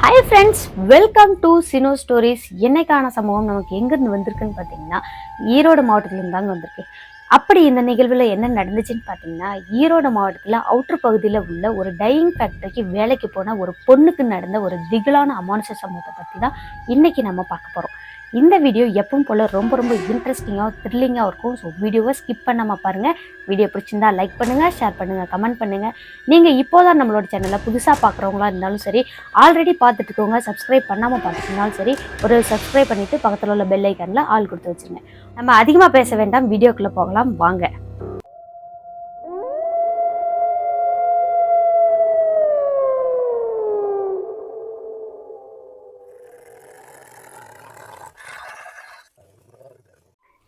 Hi friends welcome to சினோ stories என்னைக்கான சம்பவம் நமக்கு எங்கேருந்து வந்திருக்குன்னு பார்த்தீங்கன்னா ஈரோடு மாவட்டத்துலேருந்து தாங்க வந்திருக்கு. அப்படி இந்த நிகழ்வில் என்ன நடந்துச்சுன்னு பார்த்தீங்கன்னா ஈரோடு மாவட்டத்தில் அவுட்டர் பகுதியில் உள்ள ஒரு டையிங் ஃபேக்டரிக்கு வேலைக்கு போன ஒரு பொண்ணுக்கு நடந்த ஒரு திகிலான அமானுஷ சம்பவத்தை பற்றி தான் இன்றைக்கி நம்ம பார்க்க போகிறோம் இந்த வீடியோ எப்பவும் போல் ரொம்ப ரொம்ப இன்ட்ரெஸ்டிங்காக த்ரில்லிங்காக இருக்கும். ஸோ வீடியோவை ஸ்கிப் பண்ணாமல் பாருங்கள் வீடியோ பிடிச்சிருந்தா லைக் பண்ணுங்கள் ஷேர் பண்ணுங்கள் கமெண்ட் பண்ணுங்கள் நீங்கள் இப்போ தான் நம்மளோட சேனலில் புதுசாக பார்க்குறவங்களா இருந்தாலும் சரி ஆல்ரெடி பார்த்துட்டு இருக்கவங்க சப்ஸ்கிரைப் பண்ணாமல் பார்த்துருந்தாலும் சரி ஒரு சப்ஸ்கிரைப் பண்ணிவிட்டு பக்கத்தில் உள்ள பெல் ஐக்கனில் ஆள் கொடுத்து வச்சுருங்க. நம்ம அதிகமாக பேச வேண்டாம். வீடியோக்குள்ளே போகலாம். வாங்க.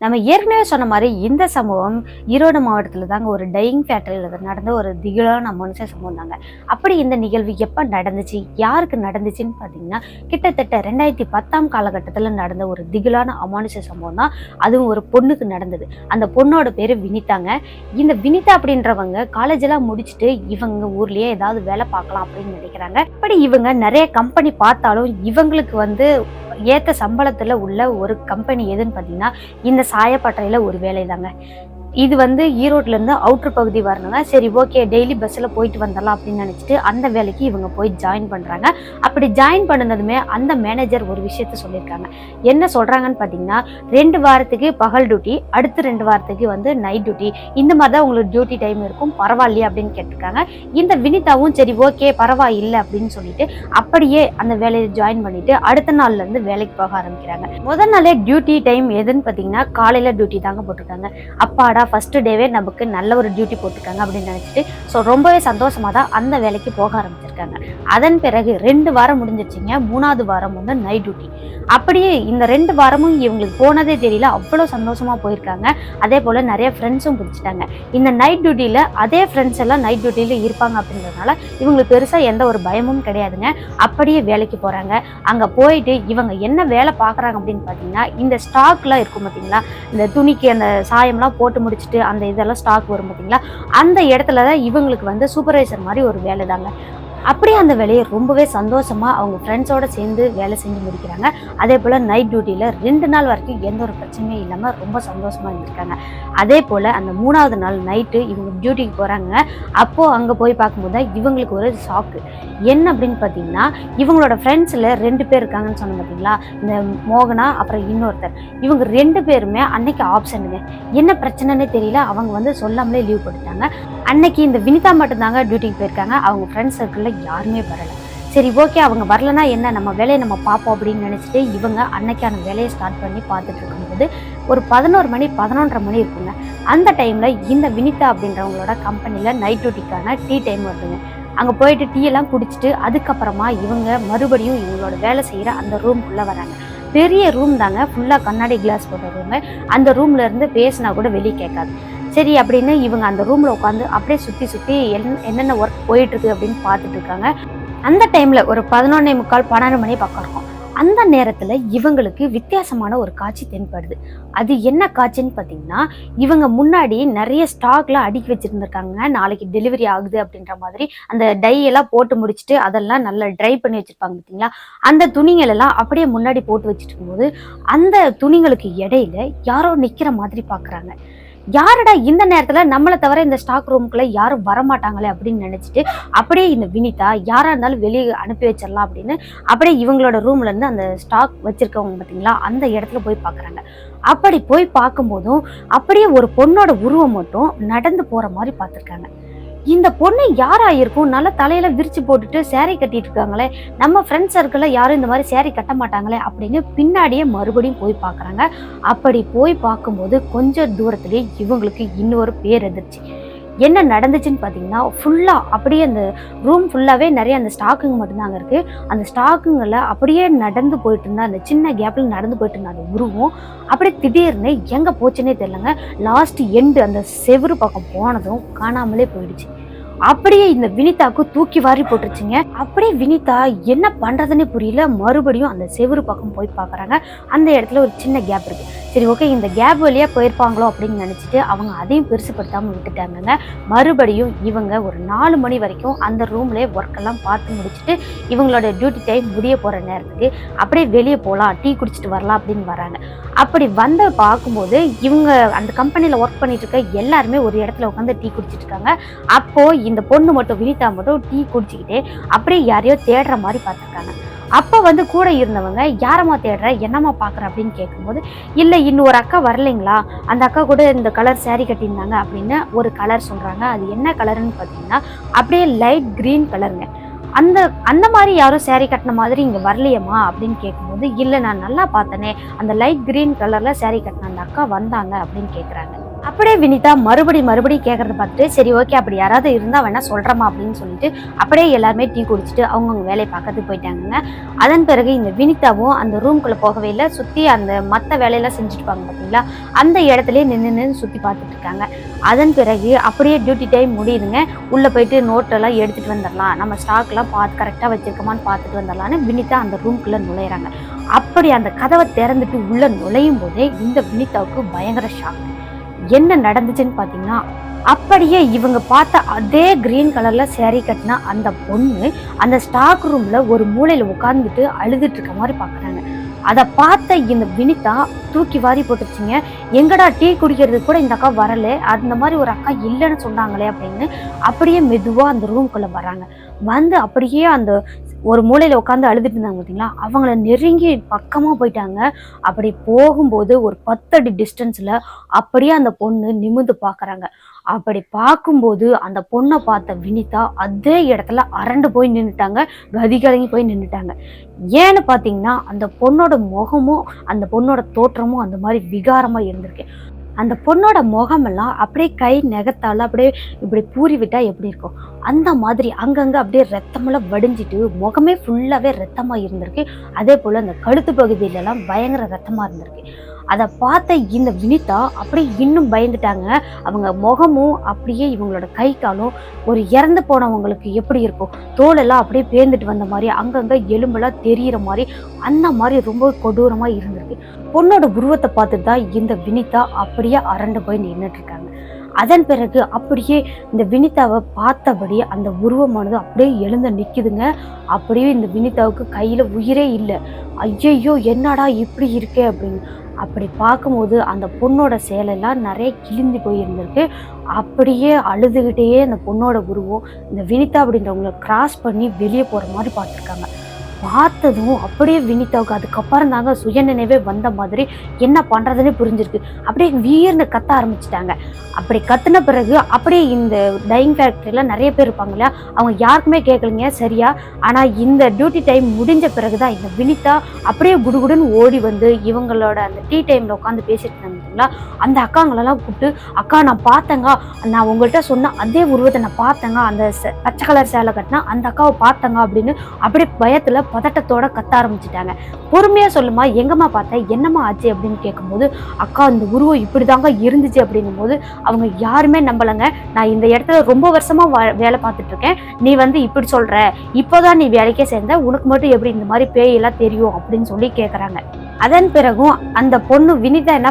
நம்ம ஏற்கனவே சொன்ன மாதிரி இந்த சம்பவம் ஈரோடு மாவட்டத்தில் தாங்க ஒரு டையிங் ஃபேக்டரியில் நடந்த ஒரு திகிலான மனுஷ சம்பவம் தாங்க. அப்படி இந்த நிகழ்வு எப்போ நடந்துச்சு? யாருக்கு நடந்துச்சுன்னு பார்த்தீங்கன்னா கிட்டத்தட்ட ரெண்டாயிரத்தி பத்தாம் காலகட்டத்தில் நடந்த ஒரு திகிலான அமானுஷ சம்பவம் தான். அதுவும் ஒரு பொண்ணுக்கு நடந்தது. அந்த பொண்ணோட பேர் வினிதாங்க. இந்த வினிதா அப்படின்றவங்க காலேஜெல்லாம் முடிச்சுட்டு இவங்க ஊர்லேயே ஏதாவது வேலை பார்க்கலாம் அப்படின்னு நினைக்கிறாங்க. அப்படி இவங்க நிறைய கம்பெனி பார்த்தாலும் இவங்களுக்கு வந்து ஏற்ற சம்பளத்தில் உள்ள ஒரு கம்பெனி எதுன்னு பார்த்தீங்கன்னா இந்த சாயப்பட்டறையில் ஒரு வேலை தாங்க இது வந்து ஈரோட்லேருந்து அவுட்ரு பகுதி வரணுங்க சரி ஓகே டெய்லி பஸ்ஸில் போயிட்டு வந்துடலாம் அப்படின்னு நினச்சிட்டு அந்த வேலைக்கு இவங்க போய் ஜாயின் பண்ணுறாங்க அப்படி ஜாயின் பண்ணதுமே அந்த மேனேஜர் ஒரு விஷயத்த சொல்லியிருக்காங்க. என்ன சொல்கிறாங்கன்னு பார்த்தீங்கன்னா ரெண்டு வாரத்துக்கு பகல் டியூட்டி அடுத்த ரெண்டு வாரத்துக்கு வந்து நைட் டியூட்டி இந்த மாதிரி தான் உங்களுக்கு டியூட்டி டைம் இருக்கும். பரவாயில்லையா அப்படின்னு கேட்டிருக்காங்க. இந்த வினிதாவும் சரி ஓகே பரவாயில்லை அப்படின்னு சொல்லிட்டு அப்படியே அந்த வேலையை ஜாயின் பண்ணிட்டு அடுத்த நாள்லேருந்து வேலைக்கு போக ஆரம்பிக்கிறாங்க. முதல் நாளே டியூட்டி டைம் எதுன்னு பார்த்தீங்கன்னா காலையில் டியூட்டி தாங்க போட்டிருக்காங்க. அப்பாடா ஃபர்ஸ்ட் டேவே நமக்கு நல்ல ஒரு டியூட்டி போட்டிருக்காங்க அப்படின்னு நினச்சிட்டு ஸோ ரொம்பவே சந்தோஷமா தான் அந்த வேலைக்கு போக ஆரம்பிச்சிருக்காங்க. அதன் பிறகு ரெண்டு வாரம் முடிஞ்சிருச்சுங்க. மூணாவது வாரம் வந்து நைட் டியூட்டி அப்படியே இந்த ரெண்டு வாரமும் இவங்களுக்கு போனதே தெரியல. அவ்வளோ சந்தோஷமா போயிருக்காங்க. அதே போல் நிறைய ஃப்ரெண்ட்ஸும் பிடிச்சிட்டாங்க. இந்த நைட் டியூட்டியில் அதே ஃப்ரெண்ட்ஸ் எல்லாம் நைட் டியூட்டியில் இருப்பாங்க அப்படின்றதுனால இவங்களுக்கு பெருசாக எந்த ஒரு பயமும் கிடையாதுங்க. அப்படியே வேலைக்கு போகிறாங்க அங்கே போயிட்டு இவங்க என்ன வேலை பார்க்குறாங்க அப்படின்னு பார்த்தீங்கன்னா இந்த ஸ்டாக்லாம் இருக்கும் பார்த்தீங்களா இந்த துணிக்கு அந்த சாயம்லாம் போட்டு முடிச்சுட்டு அந்த இதெல்லாம் ஸ்டாக் வரும் பார்த்தீங்களா அந்த இடத்துல தான் இவங்களுக்கு வந்து சூப்பர்வைசர் மாதிரி ஒரு வேலை தாங்க அப்படியே அந்த வேலையை ரொம்பவே சந்தோஷமாக அவங்க ஃப்ரெண்ட்ஸோடு சேர்ந்து வேலை செஞ்சு முடிக்கிறாங்க. அதே போல் நைட் டியூட்டியில் ரெண்டு நாள் வரைக்கும் எந்த ஒரு பிரச்சனையும் இல்லாமல் ரொம்ப சந்தோஷமாக இருந்திருக்காங்க. அதே போல் அந்த மூணாவது நாள் நைட்டு இவங்க டியூட்டிக்கு போகிறாங்க அப்போது அங்கே போய் பார்க்கும்போது தான் இவங்களுக்கு ஒரு ஷாக்கு என்ன அப்படின்னு பார்த்தீங்கன்னா இவங்களோட ஃப்ரெண்ட்ஸில் ரெண்டு பேர் இருக்காங்கன்னு சொன்னோம் பார்த்தீங்களா? இந்த மோகனா அப்புறம் இன்னொருத்தர். இவங்க ரெண்டு பேருமே அன்னைக்கு ஆப்ஷனுங்க என்ன பிரச்சனைன்னு தெரியல. அவங்க வந்து சொல்லாமலே லீவ் போட்டுட்டாங்க. அன்னைக்கு இந்த வினிதா மட்டும்தாங்க டியூட்டிக்கு போயிருக்காங்க. அவங்க ஃப்ரெண்ட்ஸ் சர்க்கிளில் யாருமே வரல. சரி ஓகே அவங்க வரலனா என்ன? நம்ம வேலையை நம்ம பார்ப்போம் அப்படின்னு நினச்சிட்டு இவங்க அன்னைக்கான வேலையை ஸ்டார்ட் பண்ணி பார்த்துட்டு இருக்கும்போது ஒரு பதினோரு மணி பதினொன்றரை மணி இருக்குங்க. அந்த டைமில் இந்த வினிதா அப்படின்றவங்களோட கம்பெனியில் நைட் டியூட்டிக்கான டீ டைம் வருதுங்க. அங்கே போயிட்டு டீ எல்லாம் குடிச்சிட்டு அதுக்கப்புறமா இவங்க மறுபடியும் இவங்களோட வேலை செய்கிற அந்த ரூம்குள்ளே வராங்க. பெரிய ரூம் தாங்க. ஃபுல்லாக கண்ணாடி கிளாஸ் போட்ட ரூமு அந்த ரூம்லேருந்து பேசினா கூட வெளியே கேட்காது. சரி அப்படின்னு இவங்க அந்த ரூமில் உட்காந்து அப்படியே சுற்றி சுற்றி என் என்னென்ன ஒர்க் போயிட்டுருக்கு அப்படின்னு பார்த்துட்டு இருக்காங்க. அந்த டைமில் ஒரு பதினொன்னே முக்கால் பன்னெண்டு மணி பக்கம் இருக்கும். அந்த நேரத்தில் இவங்களுக்கு வித்தியாசமான ஒரு காட்சி தென்படுது. அது என்ன காட்சின்னு பார்த்தீங்கன்னா இவங்க முன்னாடி நிறைய ஸ்டாக்லாம் அடுக்கி வச்சுருந்துருக்காங்க. நாளைக்கு டெலிவரி ஆகுது அப்படின்ற மாதிரி அந்த டை எல்லாம் போட்டு முடிச்சுட்டு அதெல்லாம் நல்லா ட்ரை பண்ணி வச்சுருப்பாங்க பார்த்தீங்களா? அந்த துணிகள் எல்லாம் அப்படியே முன்னாடி போட்டு வச்சுட்டு இருக்கும்போது அந்த துணிங்களுக்கு இடையில யாரோ நிற்கிற மாதிரி பார்க்குறாங்க. யாருடா இந்த நேரத்தில் நம்மளை தவிர இந்த ஸ்டாக் ரூமுக்குள்ள யாரும் வரமாட்டாங்களே அப்படின்னு நினச்சிட்டு அப்படியே இந்த வினிதா யாராக இருந்தாலும் வெளியே அனுப்பி வச்சிடலாம் அப்படின்னு அப்படியே இவங்களோட ரூம்லேருந்து அந்த ஸ்டாக் வச்சுருக்கவங்க பார்த்தீங்களா அந்த இடத்துல போய் பார்க்குறாங்க. அப்படி போய் பார்க்கும்போதும் அப்படியே ஒரு பொண்ணோட உருவம் மட்டும் நடந்து போகிற மாதிரி பார்த்துருக்காங்க. இந்த பொண்ணு யாரா இருக்கும்? நல்லா தலையில விரிச்சு போட்டுட்டு சேரீ கட்டிட்டு இருக்காங்களே நம்ம ஃப்ரெண்ட்ஸ் சர்க்கிளில் யாரும் இந்த மாதிரி சேரீ கட்ட மாட்டாங்களே அப்படின்னு பின்னாடியே மறுபடியும் போய் பார்க்குறாங்க. அப்படி போய் பார்க்கும்போது கொஞ்சம் தூரத்துலேயே இவங்களுக்கு இன்னொரு பேர் எதிர்ச்சி. என்ன நடந்துச்சுன்னு பார்த்தீங்கன்னா ஃபுல்லாக அப்படியே அந்த ரூம் ஃபுல்லாகவே நிறைய அந்த ஸ்டாக்குங்க மட்டும்தாங்க இருக்குது அந்த ஸ்டாக்குங்களை அப்படியே நடந்து போயிட்டு இருந்தா அந்த சின்ன கேப்பில் நடந்து போயிட்டு இருந்த அந்த உருவம் அப்படியே திடீர்னு எங்கே போச்சுன்னே தெரிலங்க லாஸ்ட் எண்டு அந்த செவுரு பக்கம் போனதும் காணாமலே போயிடுச்சு. அப்படியே இந்த வினிதாக்கு தூக்கி வாரி போட்டுருச்சுங்க. அப்படியே வினிதா என்ன பண்றதுன்னு புரியல. மறுபடியும் அந்த செவுரு பக்கம் போய் பார்க்குறாங்க அந்த இடத்துல ஒரு சின்ன கேப் இருக்கு. சரி ஓகே இந்த கேப் வழியா போயிருப்பாங்களோ அப்படின்னு நினச்சிட்டு அவங்க அதையும் பெருசுப்படுத்தாமல் விட்டுட்டாங்கங்க. மறுபடியும் இவங்க ஒரு நாலு மணி வரைக்கும் அந்த ரூம்லேயே ஒர்க்கெல்லாம் பார்த்து முடிச்சுட்டு இவங்களோட டியூட்டி டைம் முடிய போகிற நேரத்துக்கு அப்படியே வெளியே போகலாம் டீ குடிச்சிட்டு வரலாம் அப்படின்னு வராங்க. அப்படி வந்த பார்க்கும்போது இவங்க அந்த கம்பெனியில் ஒர்க் பண்ணிட்டு இருக்க எல்லாருமே ஒரு இடத்துல உட்காந்து டீ குடிச்சிட்டு இருக்காங்க. அப்போது இந்த பொண்ணு மட்டும் வினிதா மட்டும் டீ குடிச்சிக்கிட்டே அப்படியே யாரையோ தேடுற மாதிரி பார்த்துருக்காங்க. அப்போ வந்து கூட இருந்தவங்க யாரம்மா தேடுற? என்னம்மா பார்க்குற? அப்படின்னு கேட்கும்போது இல்லை இன்னும் ஒரு அக்கா வரலைங்களா? அந்த அக்கா கூட இந்த கலர் சேரீ கட்டியிருந்தாங்க அப்படின்னு ஒரு கலர் சொல்கிறாங்க அது என்ன கலருன்னு பார்த்தீங்கன்னா அப்படியே லைட் க்ரீன் கலருங்க அந்த அந்த மாதிரி யாரும் சேரீ கட்டின மாதிரி இங்கே வரலையம்மா? அப்படின்னு கேட்கும்போது இல்லை நான் நல்லா பார்த்தனே. அந்த லைட் க்ரீன் கலரில் சேரீ கட்டின அந்த அக்கா வந்தாங்க அப்படின்னு கேட்குறாங்க அப்படியே வினிதா மறுபடி மறுபடி கேட்கறத பார்த்துட்டு சரி ஓகே அப்படி யாராவது இருந்தால் வேணா சொல்கிறமா அப்படின்னு சொல்லிட்டு அப்படியே எல்லாருமே டீ குடிச்சிட்டு அவங்கவுங்க வேலையை பார்க்கறதுக்கு போயிட்டாங்க அதன் பிறகு இந்த வினிதாவும் அந்த ரூம்குள்ளே போகவே இல்லை. சுற்றி அந்த மற்ற வேலையெல்லாம் செஞ்சுட்டு பார்த்தீங்களா அந்த இடத்துலயே நின்று நின்று சுற்றி பார்த்துட்டு இருக்காங்க. அதன் பிறகு அப்படியே டியூட்டி டைம் முடியுதுங்க. உள்ளே போயிட்டு நோட்டெல்லாம் எடுத்துகிட்டு வந்துடலாம். நம்ம ஸ்டாக்லாம் பார்த்து கரெக்டாக வச்சுருக்கோமான்னு பார்த்துட்டு வந்துடலான்னு வினிதா அந்த ரூம்குள்ளே நுழையிறாங்க. அப்படி அந்த கதவை திறந்துட்டு உள்ளே நுழையும் போதே இந்த வினிதாவுக்கு பயங்கர ஷாக் என்ன நடந்துச்சுன்னு பார்த்தீங்கன்னா அப்படியே இவங்க பார்த்த அதே கிரீன் கலர்ல சேரீ கட்டின அந்த பொண்ணு அந்த ஸ்டாக் ரூம்ல ஒரு மூலையில உட்கார்ந்துட்டு அழுதுட்டு இருக்க மாதிரி பாக்குறாங்க. அதை பார்த்த இந்த வினிதா தூக்கி வாரி போட்டுச்சுங்க எங்கடா டீ குடிக்கிறது கூட இந்த அக்கா வரல அந்த மாதிரி ஒரு அக்கா இல்லைன்னு சொன்னாங்களே அப்படின்னு அப்படியே மெதுவாக அந்த ரூம்குள்ளே வராங்க வந்து அப்படியே அந்த ஒரு மூலையில் உட்காந்து அழுதுட்டு இருந்தாங்க பார்த்தீங்களா அவங்கள நெருங்கி பக்கமாக போயிட்டாங்க. அப்படி போகும்போது ஒரு பத்தடி டிஸ்டன்ஸில் அப்படியே அந்த பொண்ணு நிமிர்ந்து பார்க்குறாங்க அப்படி பார்க்கும்போது அந்த பொண்ணை பார்த்த வினிதா அதே இடத்துல அரண்டு போய் நின்றுட்டாங்க கதி கலங்கி போய் நின்றுட்டாங்க ஏன்னு பார்த்தீங்கன்னா அந்த பொண்ணோட முகமும் அந்த பொண்ணோட தோற்றமும் அந்த மாதிரி விகாரமாக இருந்திருக்கு. அந்த பொண்ணோட முகமெல்லாம் அப்படியே கை நெகத்தால அப்படியே இப்படி பூரி விட்டால் எப்படி இருக்கும்? அந்த மாதிரி அங்கங்கே அப்படியே ரத்தமெல்லாம் வடிஞ்சிட்டு முகமே ஃபுல்லாகவே ரத்தமாக இருந்திருக்கு. அதே போல் அந்த கழுத்து பகுதியிலலாம் பயங்கர ரத்தமாக இருந்திருக்கு. அதை பார்த்த இந்த வினிதா அப்படியே இன்னும் பயந்துட்டாங்க. அவங்க முகமும் அப்படியே இவங்களோட கை காலும் ஒரு இறந்து போனவங்களுக்கு எப்படி இருக்கும்? தோலெல்லாம் அப்படியே பேர்ந்துட்டு வந்த மாதிரி அங்கங்கே எலும்பெல்லாம் தெரியிற மாதிரி அந்த மாதிரி ரொம்ப கொடூரமாக இருந்திருக்கு. பொண்ணோட உருவத்தை பார்த்துட்டு தான் இந்த வினிதா அப்படியே அரண்டு போய் நின்றுட்டு இருக்காங்க. அதன் பிறகு அப்படியே இந்த வினிதாவை பார்த்தபடி அந்த உருவமானது அப்படியே எழுந்து நிற்கிதுங்க அப்படியே இந்த வினிதாவுக்கு கையில் உயிரே இல்லை. ஐயையோ என்னடா இப்படி இருக்கே அப்படின்னு. அப்படி பார்க்கும்போது அந்த பொண்ணோட சேலையெல்லாம் நிறைய கிழிந்து போயிருந்திருக்கு. அப்படியே அழுதுகிட்டே அந்த பொண்ணோட உருவம் இந்த வினிதா அப்படின்றவங்கள கிராஸ் பண்ணி வெளியே போற மாதிரி பார்த்துருக்காங்க. பார்த்ததும் அப்படியே வினிதாவுக்கு அதுக்கப்புறம் தாங்க சுயநினைவே வந்த மாதிரி என்ன பண்ணுறதுன்னு புரிஞ்சிருக்கு. அப்படியே வீர்னு கத்த ஆரம்பிச்சிட்டாங்க. அப்படி கத்துன பிறகு அப்படியே இந்த டைங் ஃபேக்டரியில் நிறைய பேர் இருப்பாங்க இல்லையா? அவங்க யாருக்குமே கேட்கலைங்க சரியா? ஆனால் இந்த டியூட்டி டைம் முடிஞ்ச பிறகு தான் இந்த வினிதா அப்படியே குடுகுடுன்னு ஓடி வந்து இவங்களோட அந்த டீ டைமில் உட்காந்து பேசிட்டு இருந்தாங்க. இருக்காங்களா அந்த அக்காங்களெல்லாம் கூப்பிட்டு அக்கா நான் பார்த்தேங்க. நான் உங்கள்கிட்ட சொன்ன அதே உருவத்தை நான் பார்த்தேங்க. அந்த பச்சை கலர் சேலை கட்டினா அந்த அக்காவை பார்த்தேங்க அப்படின்னு அப்படியே பயத்தில் பதட்டத்தோட கத்த ஆரம்பிச்சிட்டாங்க. பொறுமையாக சொல்லுமா எங்கம்மா பார்த்தேன் என்னம்மா ஆச்சு? அப்படின்னு கேட்கும்போது அக்கா இந்த உருவம் இப்படி தாங்க இருந்துச்சு அப்படின்னும் போது அவங்க யாருமே நம்பலைங்க. நான் இந்த இடத்துல ரொம்ப வருஷமா வேலை பார்த்துட்டு இருக்கேன் நீ வந்து இப்படி சொல்ற. இப்போதான் நீ வேலைக்கே சேர்ந்த. உனக்கு மட்டும் எப்படி இந்த மாதிரி பேயெல்லாம் தெரியும்? அப்படின்னு சொல்லி கேட்குறாங்க அதன் பிறகும் அந்த பொண்ணு வினிதா என்ன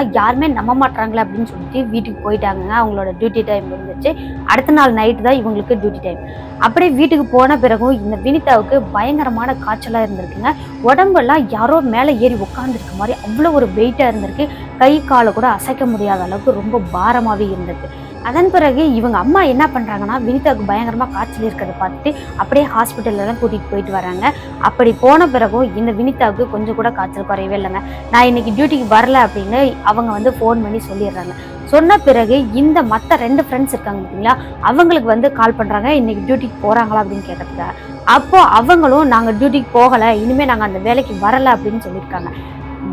ஆனால் யாருமே நம்ப மாட்டாங்களே அப்படின்னு சொல்லிட்டு வீட்டுக்கு போயிட்டாங்க. அவங்களோட டியூட்டி டைம் இருந்துச்சு அடுத்த நாள் நைட்டு தான் இவங்களுக்கு டியூட்டி டைம் அப்படியே வீட்டுக்கு போன பிறகும் இந்த வினிதாவுக்கு பயங்கரமான காய்ச்சலாக இருந்திருக்குங்க. உடம்பெல்லாம் யாரோ மேலே ஏறி உட்காந்துருக்க மாதிரி அவ்வளோ ஒரு வெயிட்டாக இருந்திருக்கு. கை காலை கூட அசைக்க முடியாத அளவுக்கு ரொம்ப பாரமாகவே இருந்திருக்கு. அதன் பிறகு இவங்க அம்மா என்ன பண்ணுறாங்கன்னா வினிதாவுக்கு பயங்கரமாக காய்ச்சல் இருக்கிறத பார்த்துட்டு அப்படியே ஹாஸ்பிட்டலில் தான் கூட்டிகிட்டு போயிட்டு வராங்க. அப்படி போன பிறகும் இந்த வினிதாவுக்கு கொஞ்சம் கூட காய்ச்சல் குறையவே இல்லைங்க. நான் இன்னைக்கு டியூட்டிக்கு வரல அப்படின்னு அவங்க வந்து ஃபோன் பண்ணி சொல்லிடுறாங்க. சொன்ன பிறகு இந்த மற்ற ரெண்டு ஃப்ரெண்ட்ஸ் இருக்காங்க பார்த்தீங்களா அவங்களுக்கு வந்து கால் பண்ணுறாங்க இன்றைக்கி டியூட்டிக்கு போகிறாங்களா அப்படின்னு கேட்கறதுக்காக அப்போது அவங்களும் நாங்கள் டியூட்டிக்கு போகலை இனிமேல் நாங்கள் அந்த வேலைக்கு வரலை அப்படின்னு சொல்லியிருக்காங்க.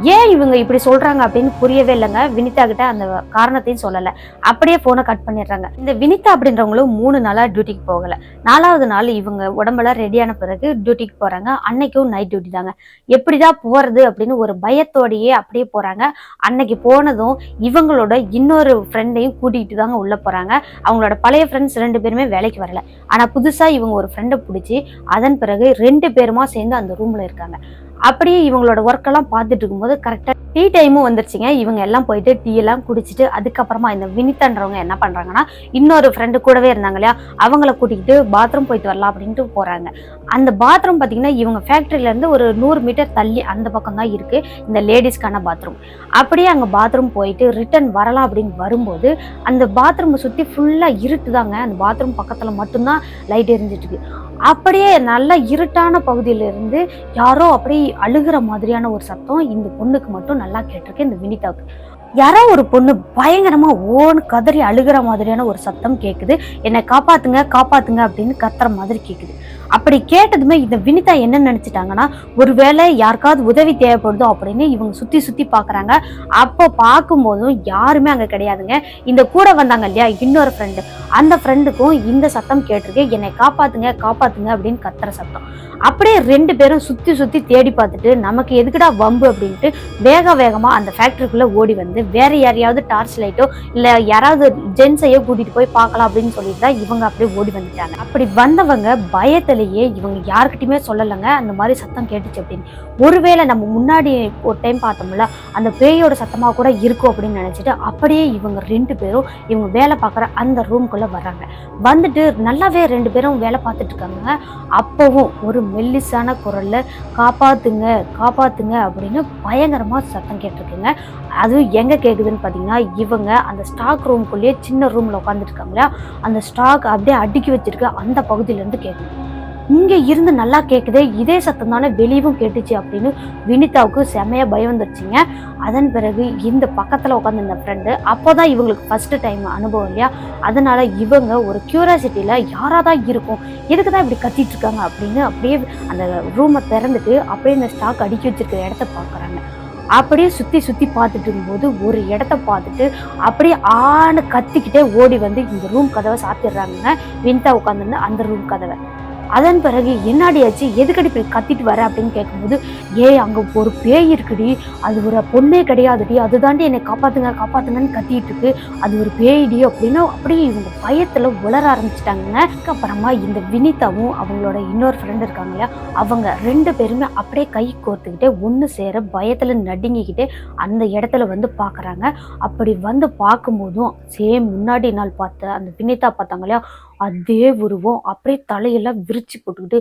ஏன் இவங்க இப்படி சொல்றாங்க அப்படின்னு புரியவே இல்லைங்க. வினிதா கிட்ட அந்த காரணத்தையும் சொல்லல. அப்படியே போனை கட் பண்ணிடுறாங்க. இந்த வினிதா அப்படின்றவங்களும் மூணு நாளா டியூட்டிக்கு போகல. நாலாவது நாள் இவங்க உடம்பெல்லாம் ரெடியான பிறகு டியூட்டிக்கு போறாங்க. அன்னைக்கும் நைட் டியூட்டி தாங்க. எப்படிதான் போறது அப்படின்னு ஒரு பயத்தோடயே அப்படியே போறாங்க. அன்னைக்கு போனதும் இவங்களோட இன்னொரு ஃப்ரெண்டையும் கூட்டிகிட்டு தாங்க உள்ள போறாங்க. அவங்களோட பழைய ஃப்ரெண்ட்ஸ் ரெண்டு பேருமே வேலைக்கு வரல. ஆனா புதுசா இவங்க ஒரு ஃப்ரெண்டை பிடிச்சி அதன் பிறகு ரெண்டு பேருமா சேர்ந்து அந்த ரூம்ல இருக்காங்க. அப்படியே இவங்களோட ஒர்க்கெல்லாம் பார்த்துட்டு இருக்கும்போது கரெக்டாக டீ டைமும் வந்துருச்சுங்க. இவங்க எல்லாம் போயிட்டு டீ எல்லாம் குடிச்சிட்டு அதுக்கப்புறமா இந்த வினிதான்றவங்க என்ன பண்ணுறாங்கன்னா இன்னொரு ஃப்ரெண்டு கூடவே இருந்தாங்க இல்லையா அவங்கள கூட்டிக்கிட்டு பாத்ரூம் போயிட்டு வரலாம் அப்படின்ட்டு போகிறாங்க அந்த பாத்ரூம் பார்த்தீங்கன்னா இவங்க ஃபேக்ட்ரியிலேருந்து ஒரு நூறு மீட்டர் தள்ளி அந்த பக்கம் தான் இருக்குது இந்த லேடிஸ்க்கான பாத்ரூம் அப்படியே அங்கே பாத்ரூம் போயிட்டு ரிட்டர்ன் வரலாம் அப்படின்னு வரும்போது அந்த பாத்ரூமை சுற்றி ஃபுல்லாக இருட்டுதாங்க அந்த பாத்ரூம் பக்கத்தில் மட்டும்தான் லைட் எரிஞ்சிட்டு இருக்கு. அப்படியே நல்லா இருட்டான பகுதியிலேருந்து யாரோ அப்படியே அழுகிற மாதிரியான ஒரு சத்தம் இந்த பொண்ணுக்கு மட்டும் நல்லா கேட்டிருக்கு இந்த வினிதாவுக்கு. யாரோ ஒரு பொண்ணு பயங்கரமா ஓன்னு கதறி அழுகிற மாதிரியான ஒரு சத்தம் கேக்குது. என்னை காப்பாத்துங்க காப்பாத்துங்க அப்படின்னு கத்துற மாதிரி கேட்குது அப்படி கேட்டதுமே இந்த வினிதா என்ன நினைச்சிட்டாங்கன்னா ஒருவேளை யாருக்காவது உதவி தேவைப்படுதோ அப்படின்னு இவங்க சுத்தி சுத்தி பாக்குறாங்க. அப்போ பார்க்கும்போதும் யாருமே அங்க கிடையாதுங்க. இந்த கூட வந்தாங்க இல்லையா இன்னொரு ஃப்ரெண்டு அந்த ஃப்ரெண்டுக்கும் இந்த சத்தம் கேட்டிருக்கு. என்னை காப்பாத்துங்க காப்பாத்துங்க அப்படின்னு கத்துற சத்தம். அப்படியே ரெண்டு பேரும் சுத்தி சுத்தி தேடி பார்த்துட்டு நமக்கு எதுக்குடா வம்பு? அப்படின்ட்டு வேக வேகமா அந்த ஃபேக்டரிக்குள்ள ஓடி வந்து வேற யாரையாவது டார்ச் லைட்டோ இல்ல யாராவது ஜென்ஸையோ கூட்டிட்டு போய் பார்க்கலாம் அப்படின்னு சொல்லிட்டு தான் இவங்க அப்படியே ஓடி வந்துட்டாங்க. அப்படி வந்தவங்க பயத்திலேயே இவங்க யாருக்கிட்டையுமே சொல்லலைங்க அந்த மாதிரி சத்தம் கேட்டுச்சு அப்படின்னு. ஒருவேளை நம்ம முன்னாடி ஒரு டைம் பார்த்தோம்ல அந்த பேயோட சத்தமாக கூட இருக்கும் அப்படின்னு நினச்சிட்டு அப்படியே இவங்க ரெண்டு பேரும் இவங்க வேலை பார்க்குற அந்த ரூம்குள்ளே வர்றாங்க. வந்துட்டு நல்லாவே ரெண்டு பேரும் வேலை பார்த்துட்டு இருக்காங்க. அப்போவும் ஒரு மெல்லிசான குரலில் காப்பாத்துங்க காப்பாத்துங்க அப்படின்னு பயங்கரமாக சத்தம் கேட்டிருக்குங்க. அதுவும் எங்கே கேட்குதுன்னு பார்த்தீங்கன்னா இவங்க அந்த ஸ்டாக் ரூம்குள்ளேயே சின்ன ரூமில் உட்காந்துட்டு இருக்காங்களா அந்த ஸ்டாக் அப்படியே அடுக்கி வச்சிருக்க அந்த பகுதியிலேருந்து கேட்குது இங்கே இருந்து நல்லா கேட்குதே இதே சத்தம் தானே வெளியவும் கேட்டுச்சு அப்படின்னு வினிதாவுக்கு செமையாக பயம் வந்துருச்சுங்க. அதன் பிறகு இந்த பக்கத்தில் உட்காந்து இந்த ஃப்ரெண்டு அப்போதான் இவங்களுக்கு ஃபஸ்ட்டு டைம் அனுபவம் இல்லையா? அதனால் இவங்க ஒரு க்யூரியாசிட்டியில் யாராக தான் இருக்கும் எதுக்கு தான் இப்படி கத்திட்டு இருக்காங்க அப்படின்னு அப்படியே அந்த ரூமை திறந்துட்டு அப்படியே இந்த ஸ்டாக் அடுக்கி வச்சிருக்கிற இடத்த பார்க்குறாங்க அப்படியே சுற்றி சுற்றி பார்த்துட்டு இருக்கும்போது ஒரு இடத்த பார்த்துட்டு அப்படியே ஆணு கத்திக்கிட்டே ஓடி வந்து இந்த ரூம் கதவை சாத்திடுறாங்க வினிதா உட்காந்துருந்து அந்த ரூம் கதவை. அதன் பிறகு என்னடியாச்சு எதுக்கடி போய் கத்திட்டு வர அப்படின்னு கேட்கும்போது ஏய் அங்கே ஒரு பேய் இருக்குடி அது ஒரு பொண்ணே கிடையாதுடி அதுதாண்டி என்னை காப்பாத்துங்க காப்பாத்துங்கன்னு கத்திட்டு இருக்கு. அது ஒரு பேய்டி அப்படின்னு அப்படியே இவங்க பயத்துல உளர ஆரம்பிச்சிட்டாங்க அதுக்கப்புறமா இந்த வினிதாவும் அவங்களோட இன்னொரு ஃப்ரெண்ட் இருக்காங்க இல்லையா அவங்க ரெண்டு பேருமே அப்படியே கை கோர்த்துக்கிட்டே ஒன்று சேர பயத்துல நடுங்கிக்கிட்டே அந்த இடத்துல வந்து பார்க்குறாங்க அப்படி வந்து பார்க்கும்போதும் சேம் முன்னாடி நாள் பார்த்த அந்த வினிதா பார்த்தாங்க இல்லையா அதே உருவம். அப்படியே தலையெல்லாம் விரிச்சு போட்டுக்கிட்டு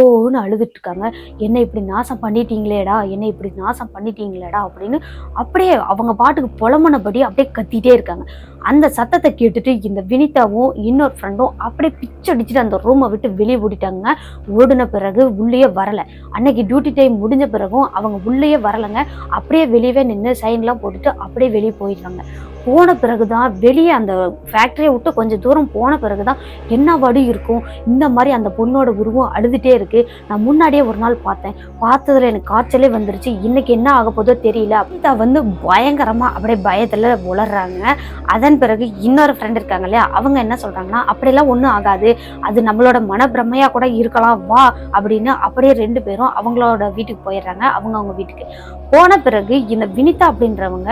ஓன்னு அழுதுட்டு இருக்காங்க. என்னை இப்படி நாசம் பண்ணிட்டீங்களேடா என்னை இப்படி நாசம் பண்ணிட்டீங்களேடா அப்படின்னு அப்படியே அவங்க பாட்டுக்கு புலமனபடி அப்படியே கத்திட்டே இருக்காங்க. அந்த சத்தத்தை கேட்டுட்டு இந்த வினிதாவும் இன்னொரு ஃப்ரெண்டும் அப்படியே பிச்சடிச்சுட்டு அந்த ரூமை விட்டு வெளியே ஓடிட்டாங்க. ஓடின பிறகு உள்ளேயே வரல. அன்னைக்கு டியூட்டி டைம் முடிஞ்ச பிறகும் அவங்க உள்ளேயே வரலைங்க. அப்படியே வெளியவே நின்று சைன்லாம் போட்டுட்டு அப்படியே வெளியே போயிடுறாங்க போன பிறகுதான் வெளியே அந்த ஃபேக்ட்ரியை விட்டு கொஞ்சம் தூரம் போன பிறகுதான் என்ன வடி இருக்கும்? இந்த மாதிரி அந்த பொண்ணோட உருவம் அழுதுட்டே இருக்கு. நான் முன்னாடியே ஒரு நாள் பார்த்தேன். பார்த்ததுல எனக்கு காய்ச்சலே வந்துருச்சு. இன்னைக்கு என்ன ஆக போதோ தெரியல. அபிதா வந்து பயங்கரமா அப்படியே பயத்துல உளர்றாங்க. அதை அதன் பிறகு இன்னொரு ஃப்ரெண்ட் இருக்காங்க இல்லையா? அவங்க என்ன சொல்றாங்கன்னா அப்படியெல்லாம் ஒன்றும் ஆகாது. அது நம்மளோட மனப்பிரமையா கூட இருக்கலாம். வா. அப்படின்னு அப்படியே ரெண்டு பேரும் அவங்களோட வீட்டுக்கு போயிடுறாங்க. அவங்க அவங்க வீட்டுக்கு. போன பிறகு இந்த வினிதா அப்படின்றவங்க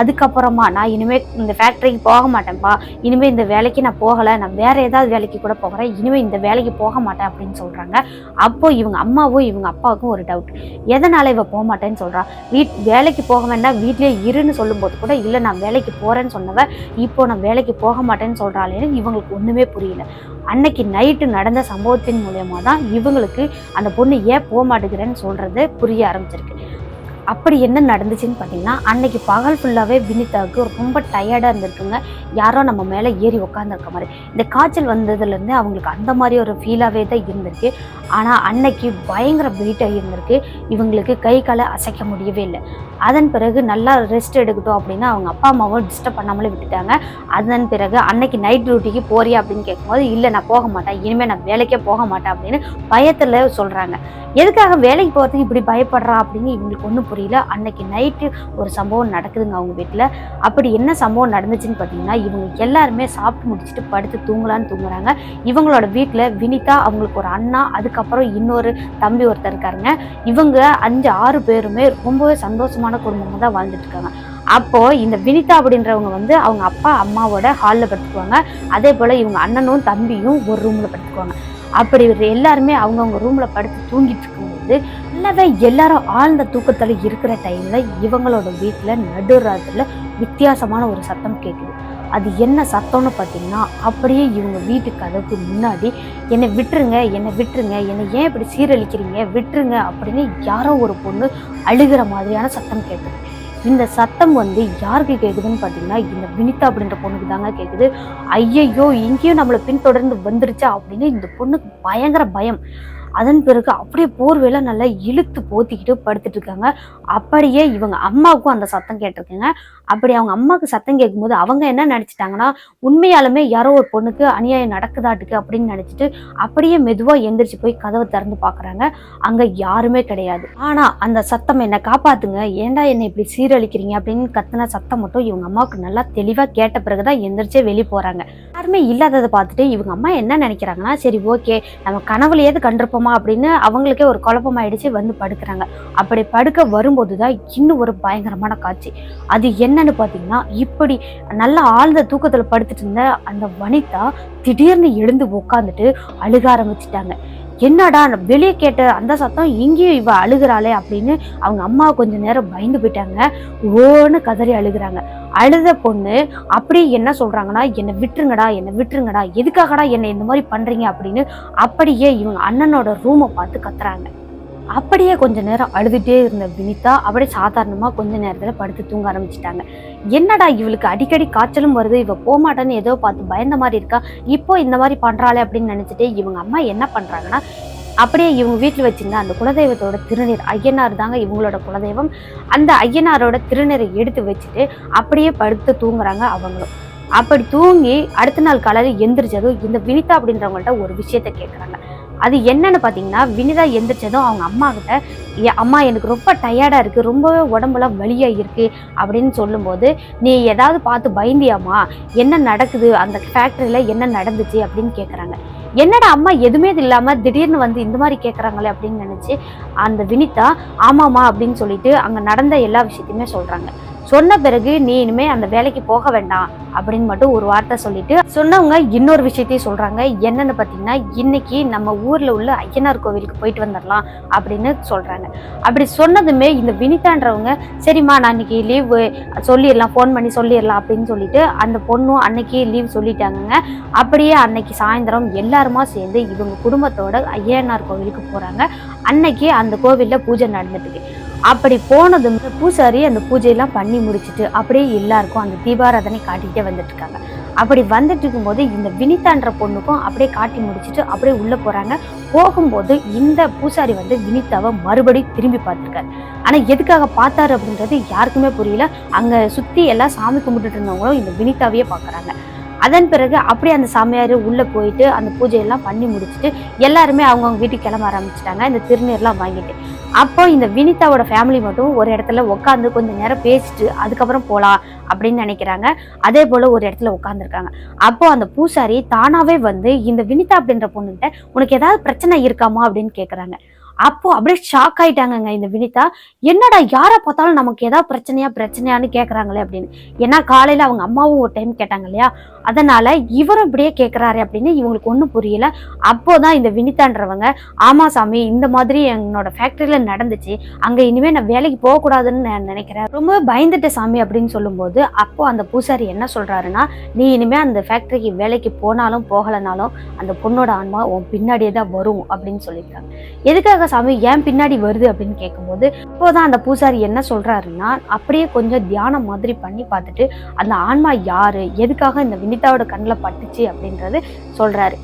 அதுக்கப்புறமா நான் இனிமே இந்த ஃபேக்டரிக்கு போக மாட்டேன்ப்பா இனிமே இந்த வேலைக்கு நான் போகலை. நான் வேற ஏதாவது வேலைக்கு கூட போகிறேன். இனிமே இந்த வேலைக்கு போக மாட்டேன் அப்படின்னு சொல்றாங்க. அப்போ இவங்க அம்மாவும் இவங்க அப்பாவுக்கும் ஒரு டவுட் எதனால இவ போக மாட்டேன்னு சொல்கிறா வீட் வேலைக்கு போக வேண்டாம். வீட்லயே இருன்னு சொல்லும்போது கூட இல்லை நான் வேலைக்கு போறேன்னு சொன்னவ இப்போ நான் வேலைக்கு போக மாட்டேன்னு சொல்றாளேன்னு இவங்களுக்கு ஒண்ணுமே புரியல. அன்னைக்கு நைட்டு நடந்த சம்பவத்தின் மூலயமா தான் இவங்களுக்கு அந்த பொண்ணு ஏன் போக மாட்டேங்கிறேன்னு சொல்றது புரிய ஆரம்பிச்சிருக்கு. அப்படி என்ன நடந்துச்சுன்னு பார்த்தீங்கன்னா அன்னைக்கு பகல் ஃபுல்லாகவே வினிதாவுக்கு ரொம்ப டயர்டாக இருந்திருக்குங்க. யாரோ நம்ம மேலே ஏறி உட்காந்துருக்க மாதிரி. இந்த காய்ச்சல் வந்ததுலேருந்து அவங்களுக்கு அந்த மாதிரி ஒரு ஃபீலாகவே தான் இருந்திருக்கு. ஆனால் அன்னைக்கு பயங்கர வெயிட்டாக இருந்திருக்கு. இவங்களுக்கு கை காலை அசைக்க முடியவே இல்லை. அதன் பிறகு நல்லா ரெஸ்ட் எடுக்கட்டும் அப்படின்னு அவங்க அப்பா அம்மாவும் டிஸ்டர்ப் பண்ணாமலே விட்டுட்டாங்க. அதன் பிறகு அன்னைக்கு நைட் டியூட்டிக்கு போறியா அப்படின்னு கேட்கும்போது இல்லை நான் போக மாட்டேன். இனிமேல் நான் வேலைக்கே போக மாட்டேன் அப்படின்னு பயத்தில் சொல்கிறாங்க எதுக்காக வேலைக்கு போகிறதுக்கு இப்படி பயப்படுறா அப்படின்னு இவங்களுக்கு ஒன்றும் புரியல. அன்னைக்கு நைட்டு ஒரு சம்பவம் நடக்குதுங்க அவங்க வீட்டில் அப்படி என்ன சம்பவம் நடந்துச்சுன்னு பார்த்தீங்கன்னா இவங்க எல்லாருமே சாப்பிட்டு முடிச்சுட்டு படுத்து தூங்கலான்னு தூங்குறாங்க. இவங்களோட வீட்டில் வினிதா அவங்களுக்கு ஒரு அண்ணா அதுக்கப்புறம் இன்னொரு தம்பி ஒருத்தர் இருக்காருங்க. இவங்க அஞ்சு ஆறு பேருமே ரொம்பவே சந்தோஷமான குடும்பமாக தான் வாழ்ந்துட்டு இருக்காங்க. அப்போது இந்த வினிதா அப்படின்றவங்க வந்து அவங்க அப்பா அம்மாவோட ஹாலில் படுத்துக்குவாங்க. அதே போல் இவங்க அண்ணனும் தம்பியும் ஒரு ரூமில் படுத்துக்குவாங்க. அப்படி எல்லாருமே அவங்கவுங்க ரூமில் படுத்து தூங்கிட்டு இருக்கும்போது நல்லாவே எல்லாரும் ஆழ்ந்த தூக்கத்தில் இருக்கிற டைமில் இவங்களோட வீட்டில் நடுராத்தில் வித்தியாசமான ஒரு சத்தம் கேட்குது அது என்ன சத்தம்னு பார்த்தீங்கன்னா அப்படியே இவங்க வீட்டு கதவுக்கு முன்னாடி என்னை விட்டுருங்க என்னை விட்டுருங்க என்னை ஏன் இப்படி சீரழிக்கிறீங்க விட்டுருங்க அப்படின்னு யாரோ ஒரு பொண்ணு அழுகிற மாதிரியான சத்தம் கேட்குது இந்த சத்தம் வந்து யாருக்கு கேட்குதுன்னு பார்த்தீங்கன்னா இந்த வினிதா அப்படின்ற பொண்ணுக்கு தாங்க கேட்குது ஐயையோ இங்கேயும் நம்மளை பின்தொடர்ந்து வந்துருச்சா? அப்படின்னு இந்த பொண்ணுக்கு பயங்கர பயம். அதன் பிறகு அப்படியே போர்வையில் நல்லா இழுத்து போத்திக்கிட்டு படுத்துட்டு இருக்காங்க. அப்படியே இவங்க அம்மாவுக்கும் அந்த சத்தம் கேட்டிருக்குங்க. அப்படி அவங்க அம்மாவுக்கு சத்தம் கேட்கும்போது அவங்க என்ன நினச்சிட்டாங்கன்னா உண்மையாலுமே யாரோ ஒரு பொண்ணுக்கு அநியாயம் நடக்குதாட்டுக்கு அப்படின்னு நினச்சிட்டு அப்படியே மெதுவாக எந்திரிச்சு போய் கதவை திறந்து பார்க்குறாங்க அங்கே யாருமே கிடையாது. ஆனால் அந்த சத்தம் என்னை காப்பாத்துங்க. ஏன்டா என்னை இப்படி சீரழிக்கிறீங்க அப்படின்னு கத்துன சத்தம் மட்டும் இவங்க அம்மாவுக்கு நல்லா தெளிவாக கேட்ட பிறகு தான் எந்திரிச்சே வெளியே போகிறாங்க யாருமே இல்லாததை பார்த்துட்டு இவங்க அம்மா என்ன நினைக்கிறாங்கன்னா சரி ஓகே நம்ம கனவுலையாவது கண்டிருப்போம் அப்படின்னு அவங்களுக்கே ஒரு குழப்பமாயிடுச்சு வந்து படுக்கிறாங்க. அப்படி படுக்க வரும்போது தான் இன்னும் ஒரு பயங்கரமான காட்சி. அது என்னன்னு பார்த்தீங்கன்னா இப்படி நல்லா ஆழ்ந்த தூக்கத்தில் படுத்துட்டு இருந்த அந்த வனிதா திடீர்னு எழுந்து உட்காந்துட்டு அழுக ஆரம்பிச்சிட்டாங்க. என்னடா வெளியே கேட்ட அந்த சத்தம் இங்கேயும் இவ அழுகிறாளே அப்படின்னு அவங்க அம்மா கொஞ்ச நேரம் பயந்து போயிட்டாங்க. ஓன்னு கதறி அழுகிறாங்க. அழுத பொண்ணு அப்படியே என்ன சொல்றாங்கன்னா என்னை விட்டுருங்கடா என்னை விட்டுருங்கடா எதுக்காகடா என்னை இந்த மாதிரி பண்றீங்க? அப்படின்னு அப்படியே இவங்க அண்ணனோட ரூமை பார்த்து கத்துறாங்க. அப்படியே கொஞ்ச நேரம் அழுதுகிட்டே இருந்த வினிதா அப்படியே சாதாரணமாக கொஞ்ச நேரத்தில் படுத்து தூங்க ஆரம்பிச்சிட்டாங்க. என்னடா இவளுக்கு அடிக்கடி காய்ச்சலும் வருது? இவ போமாட்டேன்னு ஏதோ பார்த்து பயந்த மாதிரி இருக்கா? இப்போ இந்த மாதிரி பண்றாளே அப்படின்னு நினைச்சிட்டு இவங்க அம்மா என்ன பண்றாங்கன்னா அப்படியே இவங்க வீட்டில் வச்சிருந்த அந்த குலதெய்வத்தோட திருநீர் ஐயனார் தாங்க இவங்களோட குலதெய்வம். அந்த ஐயனாரோட திருநீரை எடுத்து வச்சுட்டு அப்படியே படுத்து தூங்குறாங்க அவங்களும். அப்படி தூங்கி அடுத்த நாள் காலையில் எந்திரிச்சதும் இந்த வினிதா அப்படின்றவங்கள்ட்ட ஒரு விஷயத்த கேட்குறாங்க அது என்னன்னு பார்த்தீங்கன்னா வினிதா எந்திரிச்சதும் அவங்க அம்மா கிட்ட அம்மா எனக்கு ரொம்ப டயர்டாக இருக்குது ரொம்பவே உடம்புலாம் வலியாக இருக்கு அப்படின்னு சொல்லும்போது நீ ஏதாவது பார்த்து பயந்தியாம்மா என்ன நடக்குது அந்த ஃபேக்ட்ரியில் என்ன நடந்துச்சு? அப்படின்னு கேட்குறாங்க என்னடா அம்மா எதுவுமே இல்லாமல் திடீர்னு வந்து இந்த மாதிரி கேட்குறாங்களே அப்படின்னு நினச்சி அந்த வினிதா ஆமாம்மா அப்படின்னு சொல்லிட்டு அங்கே நடந்த எல்லா விஷயத்தையுமே சொல்கிறாங்க சொன்ன பிறகு நீ இனிமே அந்த வேலைக்கு போக வேண்டாம் அப்படின்னு மட்டும் ஒரு வார்த்தை சொல்லிட்டு சொன்னவங்க இன்னொரு விஷயத்தையும் சொல்றாங்க. என்னன்னு பார்த்தீங்கன்னா இன்னைக்கு நம்ம ஊர்ல உள்ள ஐயனார் கோவிலுக்கு போயிட்டு வந்துடலாம் அப்படின்னு சொல்றாங்க. அப்படி சொன்னதுமே இந்த வினிதான்றவங்க சரிம்மா நான் இன்னைக்கு லீவு சொல்லிடலாம் ஃபோன் பண்ணி சொல்லிடலாம் அப்படின்னு சொல்லிட்டு அந்த பொண்ணும் அன்னைக்கு லீவ் சொல்லிட்டாங்க அப்படியே அன்னைக்கு சாயந்தரம் எல்லாருமா சேர்ந்து இவங்க குடும்பத்தோட ஐயனார் கோவிலுக்கு போறாங்க. அன்னைக்கு அந்த கோவிலில் பூஜை நடந்துட்டு அப்படி போனதும் பூசாரி அந்த பூஜையெல்லாம் பண்ணி முடிச்சிட்டு அப்படியே எல்லாருக்கும் அந்த தீபாராதனை காட்டிக்கிட்டே வந்துட்டு இருக்காங்க அப்படி வந்துட்டு இருக்கும்போது இந்த வினிதான்ற பொண்ணுக்கும் அப்படியே காட்டி முடிச்சிட்டு அப்படியே உள்ள போறாங்க போகும்போது இந்த பூசாரி வந்து வினிதாவை மறுபடியும் திரும்பி பார்த்துருக்காரு. ஆனா எதுக்காக பார்த்தாரு அப்படின்றது யாருக்குமே புரியல. அங்க சுத்தி எல்லாம் சாமி கும்பிட்டுட்டு இருந்தவங்களும் இந்த வினிதாவையே பார்க்குறாங்க. அதன் பிறகு அப்படியே அந்த சாமியார் உள்ள போயிட்டு அந்த பூஜையெல்லாம் பண்ணி முடிச்சுட்டு எல்லாருமே அவங்கவுங்க வீட்டுக்கு கிளம்ப ஆரம்பிச்சிட்டாங்க. இந்த திருநீர்லாம் வாங்கிட்டு. அப்போ இந்த வினிதாவோட ஃபேமிலி மட்டும் ஒரு இடத்துல உட்காந்து கொஞ்ச நேரம் பேசிட்டு அதுக்கப்புறம் போகலாம் அப்படின்னு நினைக்கிறாங்க. அதே போல ஒரு இடத்துல உட்காந்துருக்காங்க அப்போ அந்த பூசாரி தானாவே வந்து இந்த வினிதா அப்படின்ற பொண்ணுகிட்ட உனக்கு ஏதாவது பிரச்சனை இருக்காமா? அப்படின்னு கேட்குறாங்க அப்போ அப்படியே ஷாக் ஆயிட்டாங்கங்க இந்த வினிதா. என்னடா யாரை பார்த்தாலும் நமக்கு ஏதாவது பிரச்சனையா பிரச்சனையான்னு கேட்குறாங்களே அப்படின்னு. ஏன்னா காலையில அவங்க அம்மாவும் ஒரு டைம் கேட்டாங்க இல்லையா? அதனால இவரும் இப்படியே கேட்குறாரு அப்படின்னு இவங்களுக்கு ஒன்றும் புரியல. அப்போதான் இந்த வினிதான்றவங்க ஆமா சாமி இந்த மாதிரி என்னோட ஃபேக்டரியில நடந்துச்சு. அங்க இனிமே நான் வேலைக்கு போகக்கூடாதுன்னு நான் நினைக்கிறேன். ரொம்ப பயந்துட்ட சாமி அப்படின்னு சொல்லும்போது அப்போ அந்த பூசாரி என்ன சொல்றாருன்னா நீ இனிமே அந்த ஃபேக்டரிக்கு வேலைக்கு போனாலும் போகலைனாலும் அந்த பொண்ணோட ஆன்மா உன் பின்னாடியே தான் வரும் அப்படின்னு சொல்லியிருக்காங்க. எதுக்காக சாமி ஏன் பின்னாடி வருது? அப்படின்னு கேட்கும்போது இப்போதான் அந்த பூசாரி என்ன சொல்றாருன்னா அப்படியே கொஞ்சம் தியானம் மாதிரி பண்ணி பார்த்துட்டு அந்த ஆன்மா யாரு? எதுக்காக இந்த வினிதாவோட கண்ணில் பட்டுச்சு அப்படின்றது சொல்றாரு.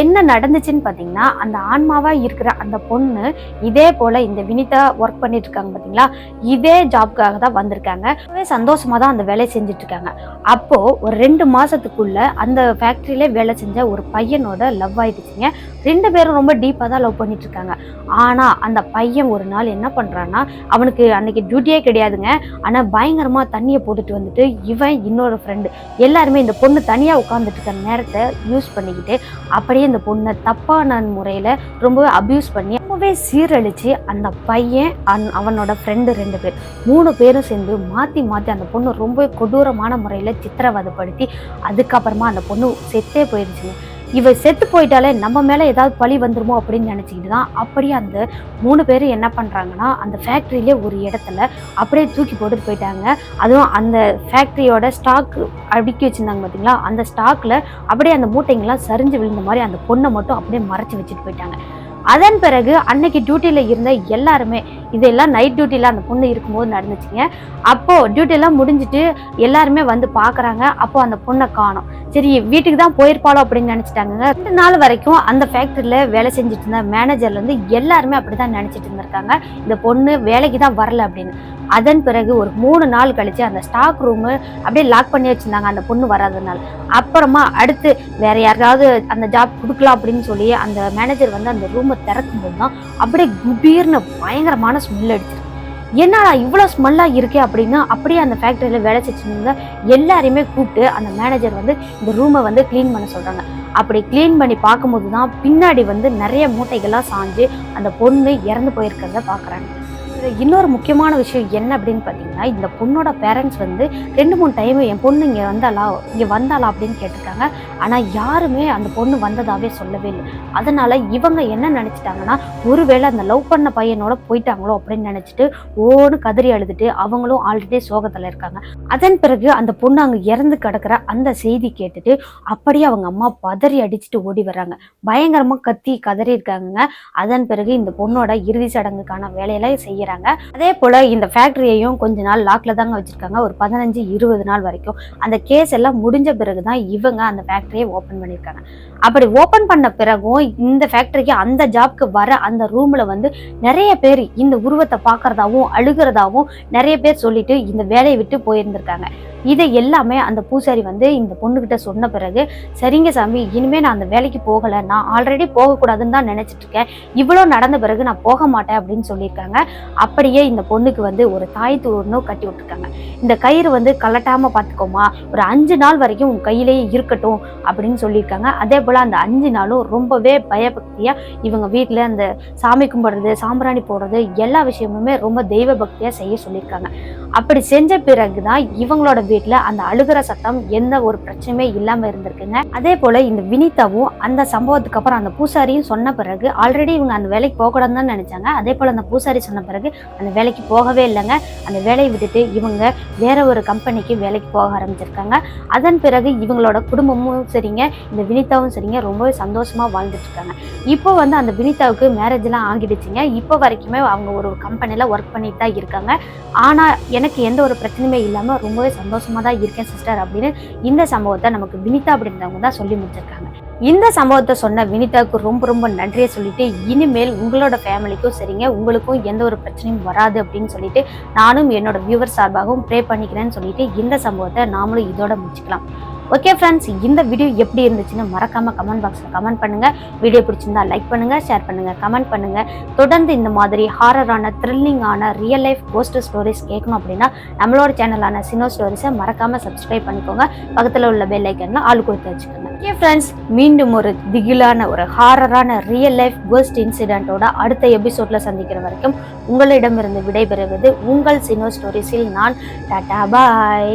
என்ன நடந்துச்சுன்னு பார்த்தீங்கன்னா அந்த ஆன்மாவாக இருக்கிற அந்த பொண்ணு இதே போல் இந்த வினிதா ஒர்க் பண்ணிட்டு இருக்காங்க பார்த்தீங்களா இதே ஜாப்க்காக தான் வந்திருக்காங்க. ரொம்பவே சந்தோஷமாக தான் அந்த வேலையை செஞ்சுட்டு இருக்காங்க ஒரு ரெண்டு மாதத்துக்குள்ளே அந்த ஃபேக்ட்ரியில வேலை செஞ்ச ஒரு பையனோட லவ் ஆயிடுச்சுங்க. ரெண்டு பேரும் ரொம்ப டீப்பாக தான் லவ் பண்ணிட்டு இருக்காங்க ஆனால் அந்த பையன் ஒரு நாள் என்ன பண்ணுறான்னா அவனுக்கு அன்னைக்கு டியூட்டியே கிடையாதுங்க. ஆனால் பயங்கரமாக தண்ணியை போட்டுட்டு வந்துட்டு இவன் இன்னொரு ஃப்ரெண்டு எல்லாருமே இந்த பொண்ணு தனியாக உட்காந்துட்டு இருக்க நேரத்தை யூஸ் பண்ணிக்கிட்டு அப்போ அப்படியே இந்த பொண்ணை தப்பான முறையில ரொம்பவே அப்யூஸ் பண்ணி ரொம்பவே சீரழிச்சு அந்த பையன் அன்- அவனோட ஃப்ரெண்டு ரெண்டு பேர் மூணு பேரும் சேர்ந்து மாத்தி மாத்தி அந்த பொண்ணு ரொம்பவே கொடூரமான முறையில சித்திரவதைப்படுத்தி அதுக்கப்புறமா அந்த பொண்ணு செத்தே போயிடுச்சுங்க இவ செத்து போயிட்டாலே நம்ம மேலே ஏதாவது பழி வந்துருமோ அப்படின்னு நினச்சிக்கிட்டு தான் அப்படியே அந்த மூணு பேரும் என்ன பண்ணுறாங்கன்னா அந்த ஃபேக்ட்ரியிலே ஒரு இடத்துல அப்படியே தூக்கி போட்டுட்டு போயிட்டாங்க. அதுவும் அந்த ஃபேக்ட்ரியோட ஸ்டாக் அடுக்கி வச்சிருந்தாங்க பார்த்தீங்களா அந்த ஸ்டாக்கில் அப்படியே அந்த மூட்டைங்கெல்லாம் சரிஞ்சு விழுந்த மாதிரி அந்த பொண்ணை மட்டும் அப்படியே மறைச்சி வச்சுட்டு போயிட்டாங்க. அதன் பிறகு அன்னைக்கு டியூட்டியில் இருந்த எல்லாருமே இதெல்லாம் நைட் டியூட்டியில் அந்த பொண்ணு இருக்கும்போது நடந்துச்சுங்க. அப்போது டியூட்டிலாம் முடிஞ்சிட்டு எல்லாருமே வந்து பார்க்குறாங்க அப்போது அந்த பொண்ணை காணோம். சரி வீட்டுக்கு தான் போயிருப்பாளோ அப்படின்னு நினச்சிட்டாங்க ரெண்டு நாள் வரைக்கும் அந்த ஃபேக்ட்ரியில் வேலை செஞ்சுட்டு இருந்த மேனேஜர்லேருந்து எல்லாருமே அப்படி தான் நினச்சிட்டு இருந்திருக்காங்க. இந்த பொண்ணு வேலைக்கு தான் வரல அப்படின்னு. அதன் பிறகு ஒரு மூணு நாள் கழித்து அந்த ஸ்டாக் ரூமு அப்படியே லாக் பண்ணி வச்சிருந்தாங்க அந்த பொண்ணு வராதனால அப்புறமா அடுத்து வேற யாருக்காவது அந்த ஜாப் கொடுக்கலாம் அப்படின்னு சொல்லி அந்த மேனேஜர் வந்து அந்த ரூமை திறக்கும் போது தான் அப்படியே குபீர்னு பயங்கரமான ஸ்மெல் அடிச்சிருக்கு. என்னடா இவ்வளோ ஸ்மெல்லாக இருக்கே அப்படின்னு அப்படியே அந்த ஃபேக்டரியில் வேலை செஞ்சுருந்த எல்லாரையுமே கூப்பிட்டு அந்த மேனேஜர் வந்து இந்த ரூமை வந்து க்ளீன் பண்ண சொல்கிறாங்க அப்படி க்ளீன் பண்ணி பார்க்கும்போது தான் பின்னாடி வந்து நிறைய மூட்டைகள்லாம் சாஞ்சு அந்த பொண்ணு இறந்து போயிருக்கிறத பார்க்குறாங்க. இன்னொரு முக்கியமான விஷயம் என்ன அப்படின்னு பார்த்தீங்கன்னா இந்த பொண்ணோட பேரண்ட்ஸ் வந்து ரெண்டு மூணு டைம் என் பொண்ணு இங்கே வந்தாளா இங்கே வந்தாளா அப்படின்னு கேட்டிருக்காங்க. ஆனால் யாருமே அந்த பொண்ணு வந்ததாகவே சொல்லவே இல்லை. அதனால் இவங்க என்ன நினச்சிட்டாங்கன்னா ஒருவேளை அந்த லவ் பண்ண பையனோட போயிட்டாங்களோ அப்படின்னு நினச்சிட்டு ஓன்னு கதறி அழுதுட்டு அவங்களும் ஆல்ரெடி சோகத்தில் இருக்காங்க. அதன் பிறகு அந்த பொண்ணு அங்கே இறந்து கிடக்கிற அந்த செய்தி கேட்டுட்டு அப்படியே அவங்க அம்மா பதறி அடிச்சுட்டு ஓடி வர்றாங்க. பயங்கரமாக கத்தி கதறி இருக்காங்க அதன் பிறகு இந்த பொண்ணோட இறுதி சடங்குக்கான வேலையெல்லாம் செய்கிறாங்க செய்யறாங்க அதே போல இந்த ஃபேக்டரியையும் கொஞ்ச நாள் லாக்ல தாங்க வச்சிருக்காங்க. ஒரு பதினஞ்சு இருபது நாள் வரைக்கும். அந்த கேஸ் எல்லாம் முடிஞ்ச பிறகு தான் இவங்க அந்த ஃபேக்டரியை ஓப்பன் பண்ணியிருக்காங்க. அப்படி ஓப்பன் பண்ண பிறகும் இந்த ஃபேக்டரிக்கு அந்த ஜாப்க்கு வர அந்த ரூமில் வந்து நிறைய பேர் இந்த உருவத்தை பார்க்குறதாவும் அழுகிறதாவும் நிறைய பேர் சொல்லிட்டு இந்த வேலையை விட்டு போயிருந்திருக்காங்க. இதை எல்லாமே அந்த பூசாரி வந்து இந்த பொண்ணுக்கிட்ட சொன்ன பிறகு சரிங்க சாமி இனிமே நான் அந்த வேலைக்கு போகலை நான் ஆல்ரெடி போகக்கூடாதுன்னு தான் நினைச்சிட்டு இருக்கேன் இவ்வளோ நடந்த பிறகு நான் போக மாட்டேன் அப்படின்னு சொல்லியிருக்காங்க. அப்படியே இந்த பொண்ணுக்கு வந்து ஒரு தாய் ஒன்றும் கட்டி விட்டுருக்காங்க. இந்த கயிறு வந்து கலட்டாமல் பார்த்துக்கோமா ஒரு அஞ்சு நாள் வரைக்கும் உன் கையிலேயே இருக்கட்டும் அப்படின்னு சொல்லியிருக்காங்க. அதே போல் அந்த அஞ்சு நாளும் ரொம்பவே பயபக்தியாக இவங்க வீட்டில் அந்த சாமி கும்பிடுறது சாம்பிராணி போடுறது எல்லா விஷயமுமே ரொம்ப தெய்வ பக்தியாக செய்ய சொல்லியிருக்காங்க. அப்படி செஞ்ச பிறகு தான் இவங்களோட வீட்டில் அந்த அழுகிற சத்தம் எந்த ஒரு பிரச்சனையுமே இல்லாமல் இருந்திருக்குங்க. அதே போல் இந்த வினிதாவும் அந்த சம்பவத்துக்கு அப்புறம் அந்த பூசாரியும் சொன்ன பிறகு ஆல்ரெடி இவங்க அந்த வேலைக்கு போகக்கூடாதுன்னு தான் நினைச்சாங்க. அதே போல் அந்த பூசாரி சொன்ன பிறகு அந்த வேலைக்கு போகவே இல்லைங்க. அந்த வேலையை விட்டுட்டு இவங்க வேற ஒரு கம்பெனிக்கு வேலைக்கு போக ஆரம்பிச்சிருக்காங்க. அதன் பிறகு இவங்களோட குடும்பமும் சரிங்க. இந்த வினிதாவும் சரிங்க ரொம்பவே சந்தோஷமா வாழ்ந்துட்டு இருக்காங்க இப்போ வந்து அந்த வினிதாவுக்கு மேரேஜ்லாம் ஆகிடுச்சிங்க. இப்போ வரைக்குமே அவங்க ஒரு கம்பெனியில் ஒர்க் பண்ணிட்டு தான் இருக்காங்க. ஆனால் எனக்கு எந்த ஒரு பிரச்சனையுமே இல்லாமல் ரொம்பவே சந்தோஷமா தான் இருக்கேன் சிஸ்டர் அப்படின்னு இந்த சம்பவத்தை நமக்கு வினிதா அப்படின்றவங்க தான் சொல்லி முடிச்சிருக்காங்க. இந்த சம்பவத்தை சொன்ன வினிதாவுக்கு ரொம்ப ரொம்ப நன்றியை சொல்லிட்டு இனிமேல் உங்களோட ஃபேமிலிக்கும் சரிங்க உங்களுக்கும் எந்த ஒரு பிரச்சனையும் வராது அப்படின்னு சொல்லிட்டு நானும் என்னோட வியூவர் சார்பாகவும் ப்ரே பண்ணிக்கிறேன்னு சொல்லிட்டு இந்த சம்பவத்தை நாமளும் இதோட முடிச்சுக்கலாம். ஓகே ஃப்ரெண்ட்ஸ் இந்த வீடியோ எப்படி இருந்துச்சுன்னு மறக்காமல் கமெண்ட் பாக்ஸில் கமெண்ட் பண்ணுங்கள் வீடியோ பிடிச்சிருந்தா லைக் பண்ணுங்கள் ஷேர் பண்ணுங்கள் கமெண்ட் பண்ணுங்கள் தொடர்ந்து இந்த மாதிரி ஹாரரான த்ரில்லிங்கான ரியல் லைஃப் கோஸ்ட் ஸ்டோரிஸ் கேட்கணும் அப்படின்னா நம்மளோட சேனலான சினோ ஸ்டோரிஸை மறக்காமல் சப்ஸ்கிரைப் பண்ணிக்கோங்க. பக்கத்தில் உள்ள பெல் ஐக்கன்லாம் ஆள் கொடுத்து வச்சுக்கோங்க. ஓகே ஃப்ரெண்ட்ஸ் மீண்டும் ஒரு திகிலான ஒரு ஹாரரான ரியல் லைஃப் கோஸ்ட் இன்சிடென்ட்டோட அடுத்த எபிசோடில் சந்திக்கிற வரைக்கும் உங்களிடமிருந்து விடைபெறுவது உங்கள் சினோ ஸ்டோரிஸில் நான். டாட்டா பாய்